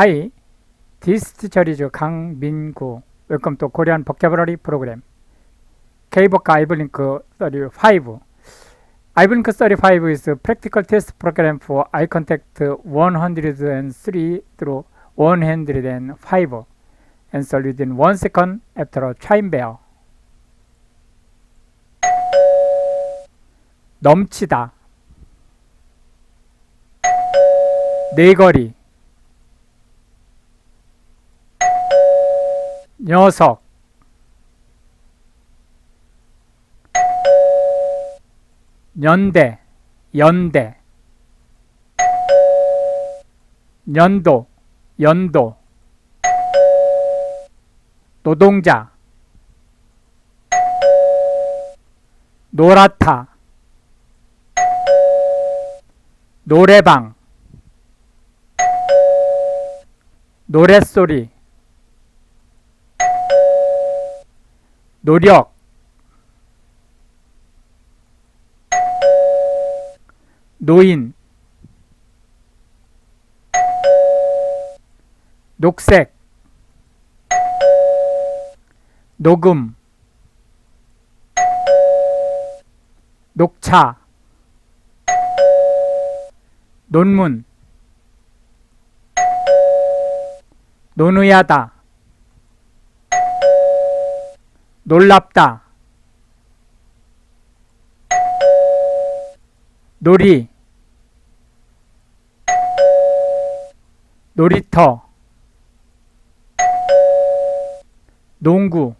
Is Kang Min-gu. Welcome to Korean Vocabulary. K-Voc IVLink 35. IVLink 35 is a practical test program for eye contact 103 through 105. Answer within 1 second after a chime bell. 넘치다 네거리 녀석. 연대 연대. 연도 연도. 노동자. 노랗다. 노래방. 노랫소리 노력. 노인. 녹색. 녹음. 녹차. 논문. 논의하다 놀랍다. 놀이. 놀이터. 농구.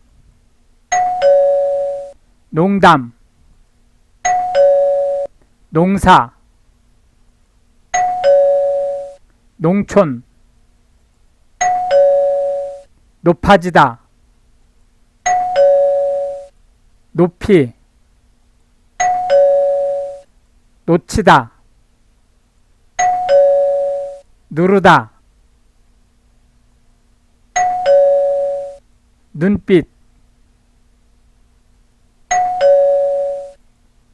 농담. 농사. 농촌. 높아지다 높이 놓치다 누르다 눈빛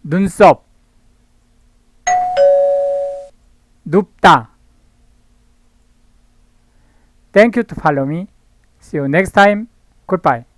눈썹 눕다 Thank you to follow me. See you next time. Goodbye.